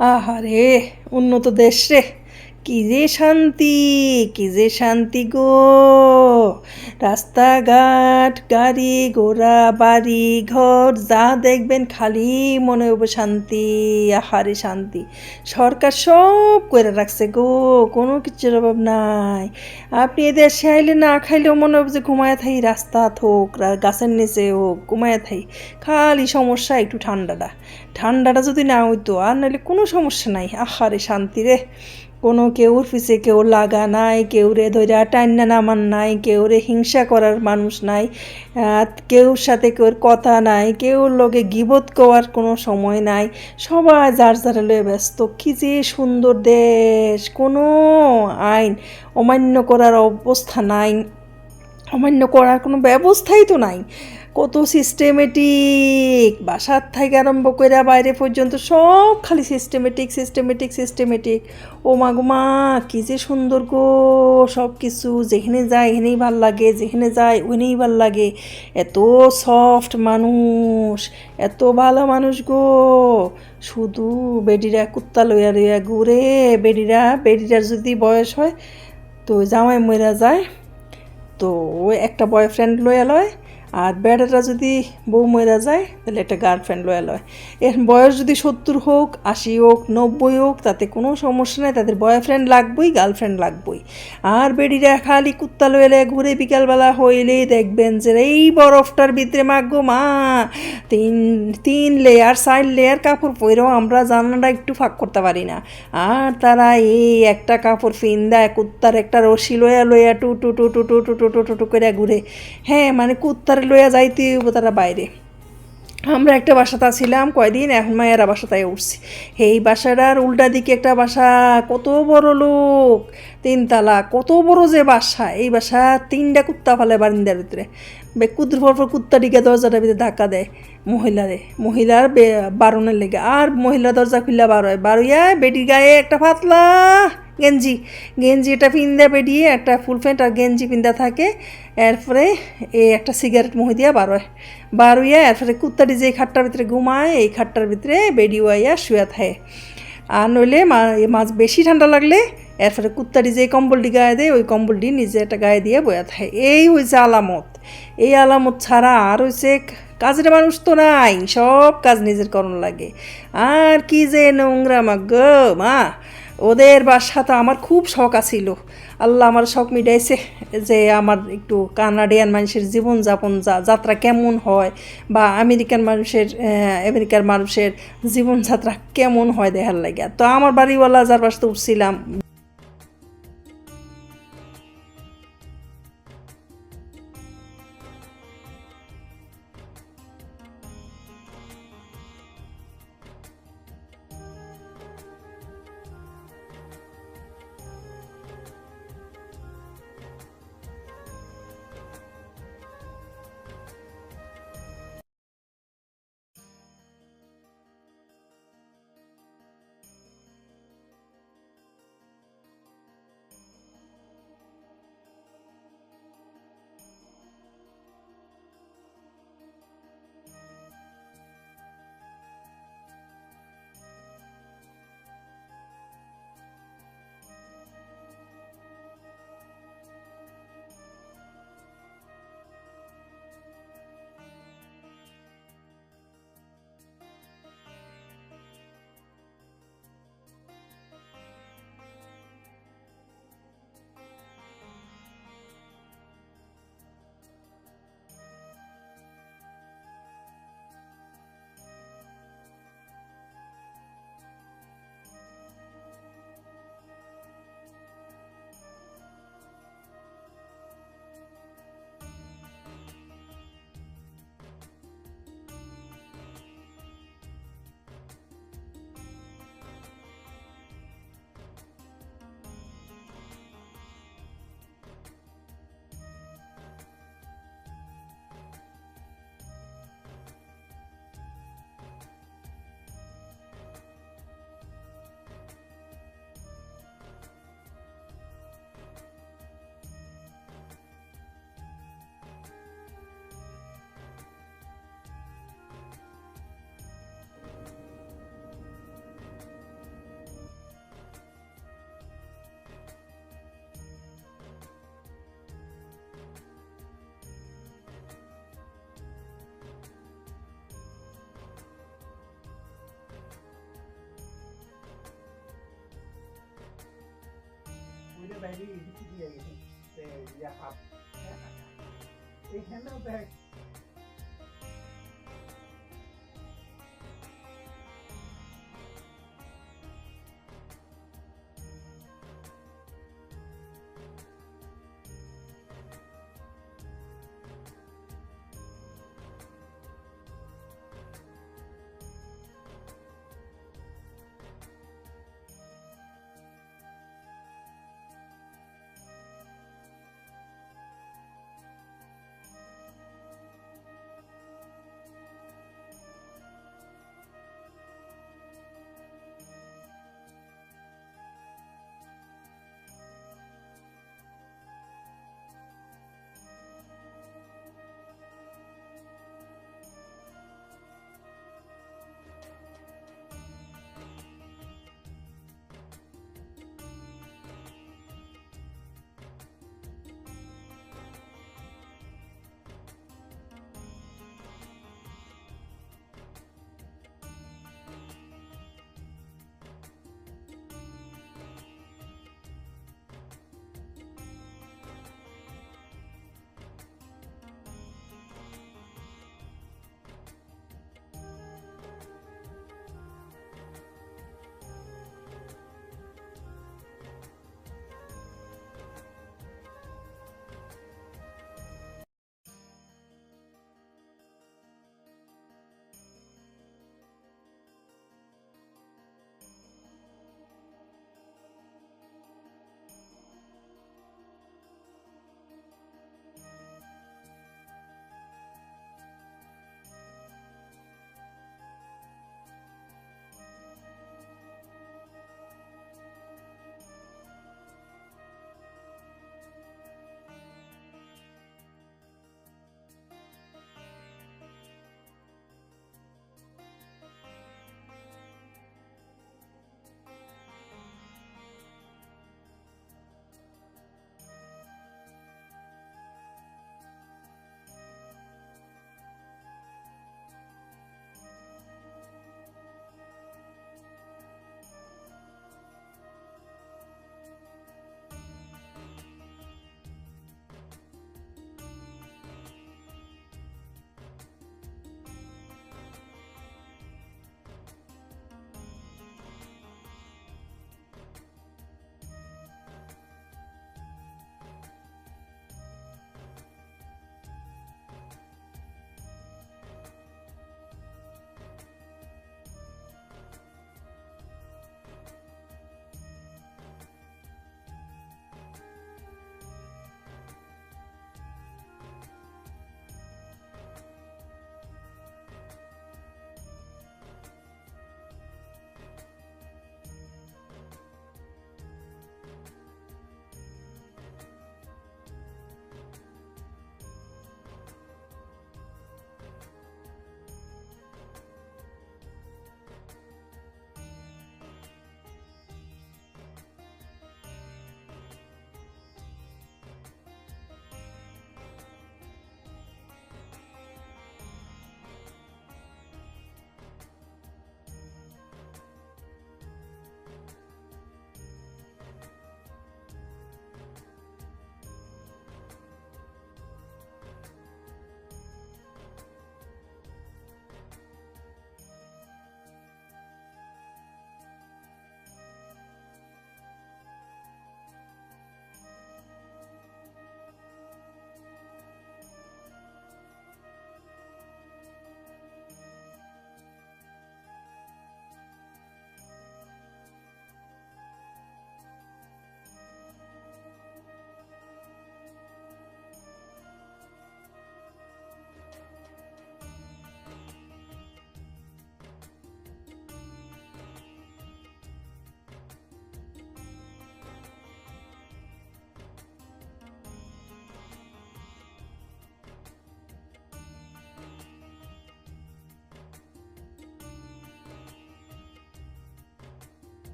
আহারে, উন্নত দেশ রে। কি যে শান্তি, কি যে শান্তি গো। রাস্তাঘাট, গাড়ি, ঘোড়া, বাড়ি, ঘর, যা দেখবেন খালি মনে হবে শান্তি। আহারে শান্তি। সরকার সব করে রাখছে গো, কোনো কিছুর অভাব নাই। আপনি এদের আইলে না খাইলেও মনে হবে যে ঘুমায় থাই, রাস্তা রা- গাছের নিচে হোক, ঘুমায় থাই। খালি সমস্যা একটু ঠান্ডাটা। ঠান্ডাটা যদি না হইতো, আর নাহলে কোনো সমস্যা নাই। আহারে শান্তি রে। কোনো কেউর পিছে কেউ লাগা নাই কেউ রে ধৈরা টান্না নামান নাই কেউ রে হিংসা করার মানুষ নাই কেউর সাথে কেউর কথা নাই, কেউর লগে গিবত করার কোনো সময় নাই। সবাই যার যারা লয়ে ব্যস্ত। কি যে সুন্দর দেশ। কোনো আইন অমান্য করার অবস্থা নাই। অমান্য করার কোনো ব্যবস্থাই তো নাই। কত সিস্টেমেটিক বাসার থেকে আরম্ভ করে বাইরে পর্যন্ত সব খালি সিস্টেমেটিক সিস্টেমেটিক সিস্টেমেটিক ও মা গো মা, কী যে সুন্দর গো সব কিছু। যেখানে যায়, এখানেই ভালো লাগে, যেখানে যায়, ওখানেই ভালো লাগে। এত সফট মানুষ, এত ভালো মানুষ গো। শুধু বেডিরা কুত্তা লইয়া লইয়া ঘুরে বেডিরা, বেডিরার যদি বয়স হয়, তো জামাই মরা যায়, তো ওই একটা বয়ফ্রেন্ড লইয়া লয়। আর বেড়াটা যদি বউ মরা যায় তাহলে একটা গার্লফ্রেন্ড লয়া লয় এর বয়স যদি সত্তর হোক আশি হোক নব্বই হোক তাতে কোনো সমস্যা নেই তাদের বয়ফ্রেন্ড লাগবই গার্লফ্রেন্ড লাগবই আর বেডিরা খালি কুত্তা লয়ে ঘুরে বিকালবেলা হইলে দেখবেন যে এই বরফটার ভিতরে মাগো মা তিন তিন লেয়ার চার লেয়ার কাপড় পরেও আমরা জানাটা একটু ফাঁক করতে পারি না আর তারা এই একটা কাপড় ফিন্দা কুত্তার একটা রশি লয়া লয়া টু টু টু টু টু টু টু টু টু টু করে ঘুরে হ্যাঁ মানে কুত্তার লয়া যাইতে হইব তারা বাইরে। আমরা একটা বাসাতে ছিলাম কয়দিন, এখন মায়েরা বাসাতে উঠছি। এই বাসাটার উল্টা দিকে একটা বাসা, কত বড় লোক, তিনতলা, কত বড় যে বাসা। এই বাসা তিনটা কুত্তা ফালে বারিন্দার ভিতরে। বে, কুদ্র পর কুত্তা ডিকে দরজাটার ভিতরে ধাক্কা দেয় মহিলারে। মহিলার বারণের লেগে। আর মহিলা দরজা খুললা বার হয়। বার হইয়া বেটির গায়ে একটা পাতলা গেঞ্জি। গেঞ্জি এটা পিন্দা বেরিয়ে একটা ফুল প্যান্ট আর গেঞ্জি পিন্দা থাকে। এরপরে এ একটা সিগারেট মুহি দিয়া বার হয়। বার হইয়া এরপরে কুত্তাটি যে খাটটার ভিতরে ঘুমায়, এই খাটটার ভিতরে আইয়া শুয়ে থাকে। আর নইলে মাছ বেশি ঠান্ডা লাগলে এরপরে কুত্তাটি যে কম্বলটি গায়ে দেয়, ওই কম্বলটি নিজে একটা গায়ে দিয়ে বয়া থাকে। এই হয়েছে আলামত। এই আলামত ছাড়া আর হয়েছে কাজের মানুষ তো নাই, সব কাজ নিজের করণ লাগে। আর কি যে নোংরা মা গো, মা! ওদের বাসা তো আমার খুব শখ আছিল। আল্লাহ আমার শখ মিটাইছে যে আমার একটু কানাডিয়ান মানুষের জীবনযাপন যা- যাত্রা কেমন হয় বা আমেরিকান মানুষের আমেরিকার মানুষের জীবনযাত্রা কেমন হয় দেখার লাগে। তো আমার বাড়িওয়ালা যার বাসাতে উঠছিলাম বাইরে এদিকে দিয়ে গেছে এইখানেও দেখ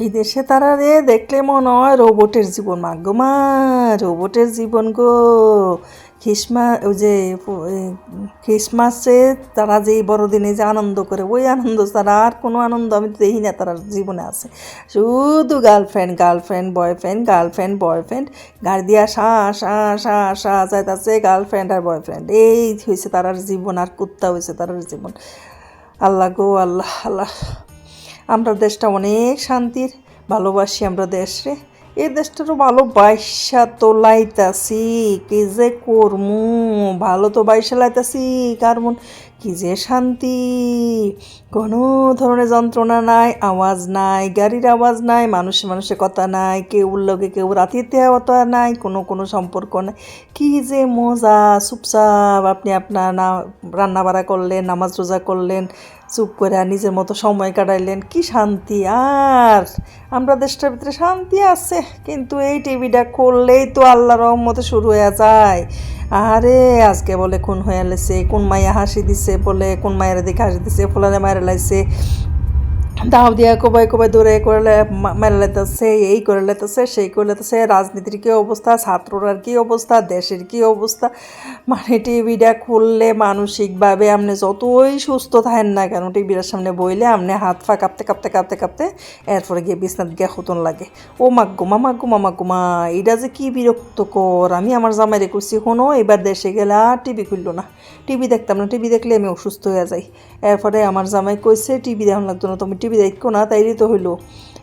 এই দেশে তারা রে দেখলে মনে হয় রোবটের জীবন, মা গো, মা, রোবটের জীবন গো। খ্রিসমাস ওই যে খ্রিসমাসে তারা যে বড়দিনে যে আনন্দ করে, ওই আনন্দ ছাড়া আর কোনো আনন্দ আমি দেখি না তারা জীবনে আছে। শুধু girlfriend girlfriend, boyfriend girlfriend, boyfriend, গাড়ি দিয়া সা সা সা সা, যাইতাছে গার্লফ্রেন্ড আর বয়ফ্রেন্ড। এই হয়েছে তারার জীবন আর কুত্তা হয়েছে তারার জীবন। আল্লাহ গো, আল্লাহ আল্লাহ। আমরা দেশটা অনেক শান্তির, ভালোবাসি আমরা দেশরে। এই দেশটারও ভালো বাইসা তো লাইতাছি, কি যে করমু? ভালো তো বাইসা লাইতাছি, কার মন কি যে শান্তি। কোনো ধরনের যন্ত্রণা নাই, আওয়াজ নাই, গাড়ির আওয়াজ নাই, মানুষে মানুষে কথা নাই, কেউ লগে কেউ রাতিতে হতা নাই, কোনো কোনো সম্পর্ক নাই। কি যে মজা, চুপচাপ আপনি আপনার না রান্না বাড়া করলেন, নামাজ রোজা করলেন, চুপ করে নিজের মতো সময় কাটাইলেন, কি শান্তি আর। আমরা দেশটার ভিতরে শান্তি আছে, কিন্তু এই টিভিটা করলেই তো আল্লাহ রহমতে শুরু হয়ে যায়। আরে আজকে বলে খুন হয়ে লেছে কোন মায়া হাসি দিছে বলে, কোন মায়ের দিকে হাসি দিছে, ফুলারে মায়ের লাইছে। দাও দিয়া, কবাই কবাই দূরে করলে মেরে লেতেছে এই করে লেতেছে সেই করে লেতেছে রাজনীতির কী অবস্থা, ছাত্ররার কী অবস্থা, দেশের কী অবস্থা? মানে টিভিটা খুললে মানসিকভাবে আপনি যতই সুস্থ থাকেন না কেন, টিভিটার সামনে বইলে আপনি হাত পা কাঁপতে কাঁপতে কাঁপতে কাঁপতে এরপরে গিয়ে বিছনাত গিয়ে হতন লাগে। ও মাগ্গুমা মাগ্গুমা মাগ্গুমা এটা যে কি বিরক্তকর, আমি আমার জামাইরে করছি কোনো এবার দেশে গেলে আর টিভি খুললো না। টিভি দেখতাম না, টিভি দেখলে আমি অসুস্থ হয়ে যাই। এরপরে আমার জামাই কইছে, টিভি দেখান লাগতো না, তুমি টিভি দেখো না তাইলে তো হইল।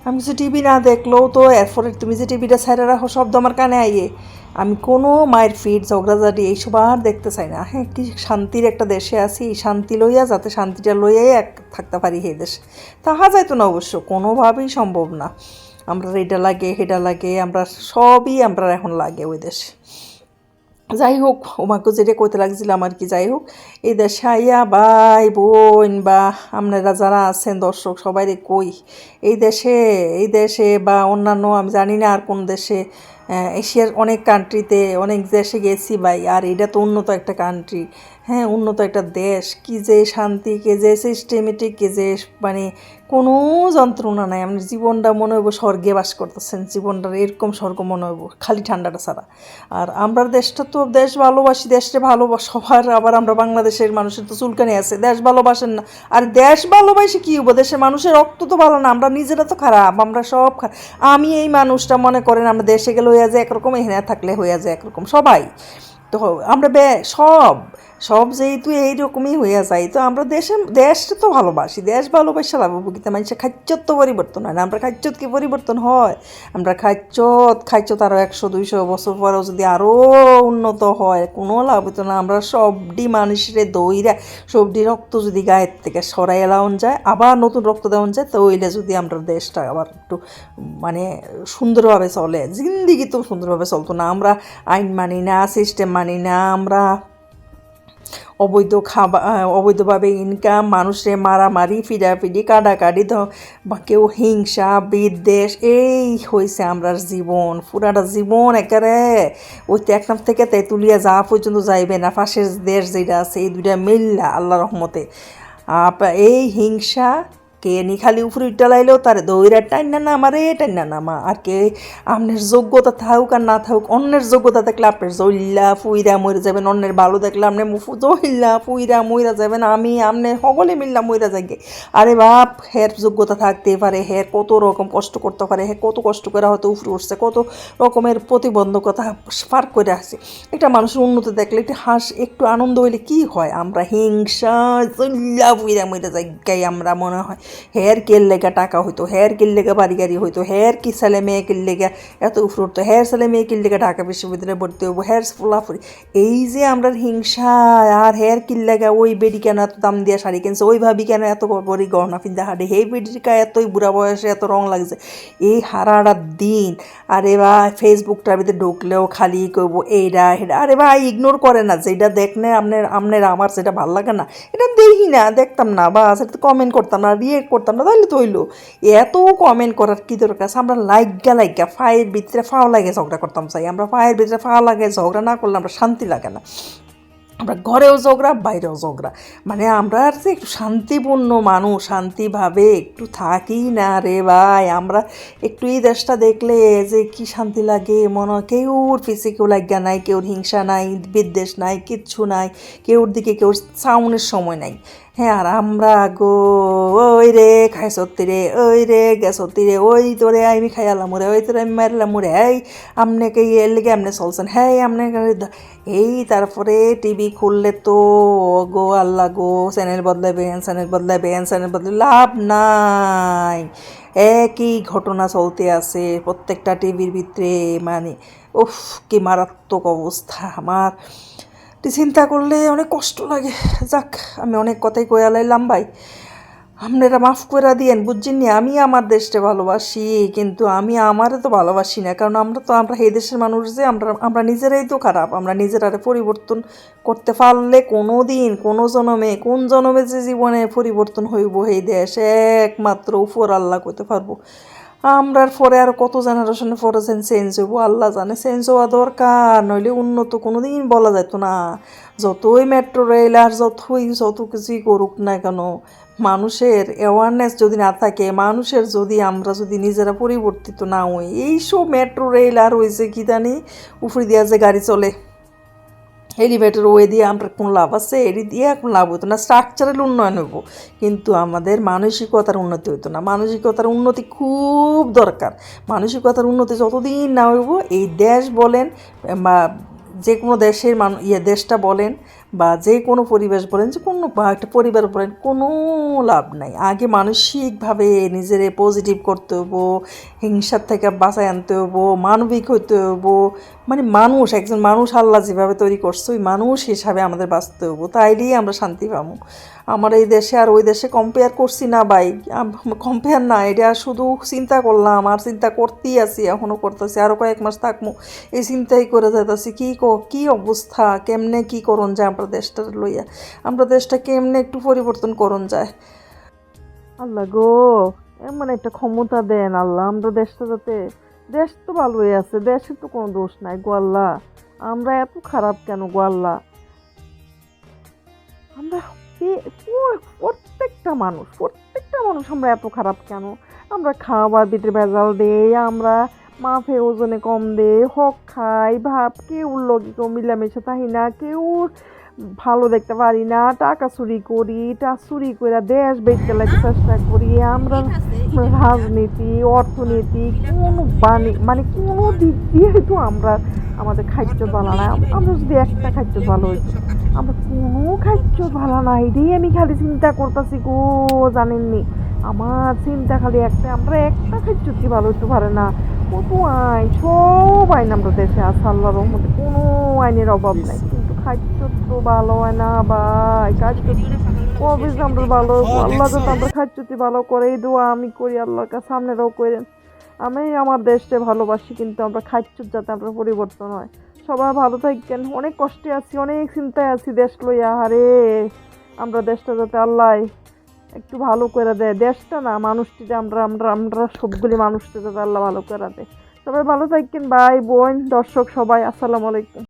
আমি কিছু টিভি না দেখলেও তো এরপরে তুমি যে টিভিটা ছাইড়া রাখো, শব্দ আমার কানে আইয়ে। আমি কোনো মায়ের ফিট ঝগড়াঝাটি এইসব আর দেখতে চাই না। হ্যাঁ কি শান্তির একটা দেশে আছি, এই শান্তি লইয়া যাতে শান্তিটা লইয়াই এক থাকতে পারি হে দেশে। তাহা যাইতো না অবশ্য, কোনোভাবেই সম্ভব না। আমরা এটা লাগে হেটা লাগে, আমরা সবই আমরা এখন লাগে ওই দেশে। যাই হোক ওমাকে যেটা কইতে লাগছিলাম আর কি যাই হোক এই দেশে আইয়া ভাই বোন, বা আপনারা যারা আছেন দর্শক, সবাই কই? এই দেশে এই দেশে বা অন্যান্য, আমি জানি না আর কোন দেশে এশিয়ার অনেক কান্ট্রিতে অনেক দেশে গেছি ভাই। আর এটা তো উন্নত একটা কান্ট্রি হ্যাঁ উন্নত একটা দেশ। কি যে শান্তি, কে যে সিস্টেমেটিক কে যে মানে কোনো যন্ত্রণা নাই। আপনার জীবনটা মনে হইব স্বর্গে বাস করতেছেন। জীবনটা এরকম স্বর্গ মনে হইব, খালি ঠান্ডাটা ছাড়া। আর আমরা দেশটা তো দেশ ভালোবাসি, দেশটা ভালোবাস সবার। আবার আমরা বাংলাদেশের মানুষের তো চুলকানি আছে। দেশ ভালোবাসেন না। আর দেশ ভালোবাসি কি হব দেশের মানুষের রক্ত তো ভালো না। আমরা নিজেরা তো খারাপ, আমরা সব খারাপ আমি এই মানুষটা মনে করেন, আমরা দেশে গেলে হইয়া যায় একরকম, এখানে থাকলে হইয়া যায় একরকম। সবাই। তো আমরা সব সব যেহেতু এইরকমই হইয়া যায়, তো আমরা দেশে, দেশটা তো ভালোবাসি, দেশ ভালোবাসা লাভবগিতা মানুষের খাচ্যত তো পরিবর্তন হয় না। আমরা খাচ্যত কি পরিবর্তন হয়? আমরা খাচ্যত খাচ্যত আরও একশো, দুইশো বছর পরেও যদি আরও উন্নত হয়, কোনো লাভ হতো না। আমরা সবডি মানুষের দইরা, সবডি রক্ত যদি গায়ের থেকে সরাই এলাউন যায়, আবার নতুন রক্ত দেওয়ান যায় তো ওইলে যদি আমরা দেশটা আবার একটু মানে সুন্দরভাবে চলে, জিন্দিগি তো সুন্দরভাবে চলতো না। আমরা আইন মানি না, সিস্টেম মানি না আমরা। অবৈধ খাবার অবৈধভাবে ইনকাম মানুষের মারামারি, ফিডাফিডি কাটাকাটি কেউ হিংসা, বিদ্বেষ, এই হয়েছে আমরার জীবন, পুরাটা জীবন একেবারে। ওই টেকনাফ থেকে তেঁতুলিয়া যা পর্যন্ত যাইবে না, পাশের দেশ যেটা আছে, এই দুইটা মিল্লা আল্লাহ রহমতে। আপ- এই হিংসা কে নি খালি উপরে উঠতে লাইলেও তার দৌড়া টাইনা না, আমারে টাইনা না আর কে আপনার যোগ্যতা থাকুক আর না থাকুক, অন্যের যোগ্যতা দেখলে আপনার জইল্লা, ফুইরা মরে যাবেন অন্যের ভালো দেখলে আপনি মুফু জইল্লা, ফুইরা মইরা যাবেন আমি আপনি সকলে মিল্লা মইরা যাগে আরে বাপ, হের যোগ্যতা থাকতে পারে, হের কত রকম কষ্ট করতে পারে হে কত কষ্ট করে হয়তো উপরে উঠছে, কত রকমের প্রতিবন্ধকতা পার করে আসছে। একটা মানুষের উন্নতি দেখলে একটু হাস, একটু আনন্দ হইলে কি হয়? আমরা হিংসা জল্লা বুইরা মইরা যাই আমরা, মনে হয়। হের কেল লেগা টাকা হইতো হের কেল লেগা বাড়ি গাড়ি হইতো হের কি ছেলে মেয়ে কেল লেগা এত উঠতো হের ছেলে মেয়ে কেল লেগা ঢাকা বিশ্ববিদ্যালয়ে ভর্তি হইব হের ফুলাফুরি এই যে আমরা হিংসা, আর হের কিল লেগা ওই বেডি কেন এত দাম দিয়া শাড়ি কিনছে ওই ভাবি কেন এত বড়ি গহনা ফিন্দা হাঁটে, হেই বেডির কা এতই বুড়া বয়সে এত রং লাগছে। এই হারাটা দিন, আরে ভাই ফেসবুকটার ভিতরে ঢুকলেও খালি করব এইটা হেটা আরে ভাই ইগনোর করে না যেটা দেখনে আপনার আপনার আমার সেটা ভালো লাগে না, এটা দেখি না, দেখতাম না বা সেটা কমেন্ট করতাম না রিয়েক্ট করতাম না তাহলে তো হইল। এত কমেন্ট করার কি দরকার আছে? আমরা লাইগা লাইগা, ফায়ের ভিতরে ফাও লাগে ঝগড়া করতাম চাই। আমরা ফায়ের ভিতরে ফাও লাগে, ঝগড়া না করলে আমরা শান্তি লাগে না। আমরা ঘরেও ঝগড়া, বাইরেও ঝগড়া। মানে আমরা আর যে একটু শান্তিপূর্ণ মানুষ, শান্তিভাবে একটু থাকি না রে ভাই। আমরা একটু এই দেশটা দেখলে যে কি শান্তি লাগে, মনে হয় কেউর পিছে কেউ লাগিয়া নাই, কেউর হিংসা নাই, বিদ্বেষ নাই, কিচ্ছু নাই, কেউর দিকে কেউ সাউনের সময় নাই। হ্যাঁ আর আমরা গো, ওই রে, খাই সত্যি রে, ওই রে, গে সত্যি রে, ওই তোরে আমি খাইয়ালাম রে ওই তোরে আমি মারলাম রে এই আমনেকে এর লেগে আমনে চলছেন হ্যাঁ আমনে এই তারপরে টিভি খুললে তো, গো আল্লাহ গো, চ্যানেল বদলাবেন চ্যানেল বদলাবেন, চ্যানেল বদলে লাভ নাই। একই ঘটনা চলতে আছে প্রত্যেকটা টিভির ভিতরে মানে উফ, কি মারাত্মক অবস্থা আমার। চিন্তা করলে অনেক কষ্ট লাগে। যাক, আমি অনেক কথাই কয়ে লাইলাম ভাই। আপনারা মাফ করে দিয়েন, বুঝছেন নি? আমি আমার দেশটা ভালোবাসি, কিন্তু আমি আমারে তো ভালোবাসি না। কারণ আমরা তো, আমরা এই দেশের মানুষ যে, আমরা আমরা নিজেরাই তো খারাপ। আমরা নিজেরারে পরিবর্তন করতে পারলে কোনো দিন কোনো জনমে, কোন জনমে যে জীবনে পরিবর্তন হইব, এই দেশ একমাত্র উপর আল্লাহ করতে পারব। আমরার পরে আর কত জেনারেশনের পরে চেঞ্জ হইব, আল্লাহ জানে চেঞ্জ হওয়া দরকার, নইলে উন্নত কোনো দিন বলা যেত না। যতই মেট্রো রেল আর যতই যত কিছুই করুক না কেন, মানুষের অ্যাওয়ারনেস যদি না থাকে, মানুষের যদি আমরা যদি নিজেরা পরিবর্তিত না হই, এইসব মেট্রো রেল আর হয়েছে কি জানি উপরে দিয়া যে গাড়ি চলে। এলিভেটর ওয়ে দিয়ে আমরা কোনো লাভ আছে এটি দিয়ে এখন লাভ হতো না। স্ট্রাকচারাল উন্নয়ন হইব। কিন্তু আমাদের মানসিকতার উন্নতি হতো না। মানসিকতার উন্নতি খুব দরকার। মানসিকতার উন্নতি যতদিন না হইব, এই দেশ বলেন বা যে কোনো দেশের মানুষ ইয়ে দেশটা বলেন বা যে কোনো পরিবেশ বলেন, যে কোনো বা একটা পরিবার বলেন, কোনো লাভ নাই। আগে মানসিকভাবে নিজেরে পজিটিভ করতে হব হিংসার থেকে বাঁচায় আনতে হব মানবিক হইতে হব মানে মানুষ, একজন মানুষ আল্লাহ যেভাবে তৈরি করছে, ওই মানুষ হিসাবে আমাদের বাঁচতে হব। তাইলেই আমরা শান্তি পাবো। আমার এই দেশে আর ওই দেশে কম্পেয়ার করছি না ভাই। কম্পেয়ার না, এটা শুধু চিন্তা করলাম, আর চিন্তা করতেই আছি এখনও করতেছি আরও কয়েক মাস থাকব। এই চিন্তাই করে যাইতেছি কী কী অবস্থা, কেমনে কী করণ যায় আমরা দেশটা লইয়া? আমরা দেশটা কেমনে একটু পরিবর্তন করণ যায়? আল্লাহ গো, এমন একটা ক্ষমতা দেন আল্লাহ, আমরা দেশটা যাতে দেশ তো ভালোই আছে দেশের তো কোনো দোষ নাই গো আল্লাহ আমরা এত খারাপ কেন গো আল্লাহ আমরা প্রত্যেকটা মানুষ প্রত্যেকটা মানুষ আমরা এত খারাপ কেন? আমরা খাবার ভিতরে ভেজাল দেই, আমরা মাফে ওজনে কম দেই, হক খাই, ভাব কেউ লগে কেউ মিলামিশে থাকি না কেউ ভালো দেখতে পারি না টাকা চুরি করি টাকা চুরি করে দেশ বেচতে লাগে চেষ্টা করি আমরা রাজনীতি অর্থনীতি কোনো বাণী মানে কোনো দিক দিয়ে তো আমরা আমাদের খাদ্য ভালো না। আমরা যদি একটা খাদ্য ভালো হইতো আমরা কোনো খাদ্য ভালো না এটাই আমি খালি চিন্তা করতেছি গো জানেননি। আমার চিন্তা খালি একটা আমরা একটা খাদ্য কি ভালো হইতে পারে না কত আইন সব আইন আমরা দেশে আছে আল্লাহ রহমতে কোনো আইনের অভাব নাই। কিন্তু খাদ্য ভালো হয় না ভাই কবে আমরা ভালো, আল্লাহ যাতে আমরা খাদ্যটি ভালো করে এই আমি করি আল্লাহর কাছে, সামনেরাও করেন আমি আমার দেশকে ভালোবাসি, কিন্তু আমরা খাদ্য যাতে আমরা পরিবর্তন হয়। সবাই ভালো থাকেন, অনেক কষ্টে আছি, অনেক চিন্তায় আছি দেশ লইয়া হারে আমরা দেশটা যাতে আল্লাহ একটু ভালো করে দেয়। দেশটা না, মানুষটিতে আমরা আমরা আমরা সবগুলি মানুষটা যাতে আল্লাহ ভালো করে দেয়। সবাই ভালো থাকেন, ভাই, বোন, দর্শক সবাই, আসসালামু আলাইকুম।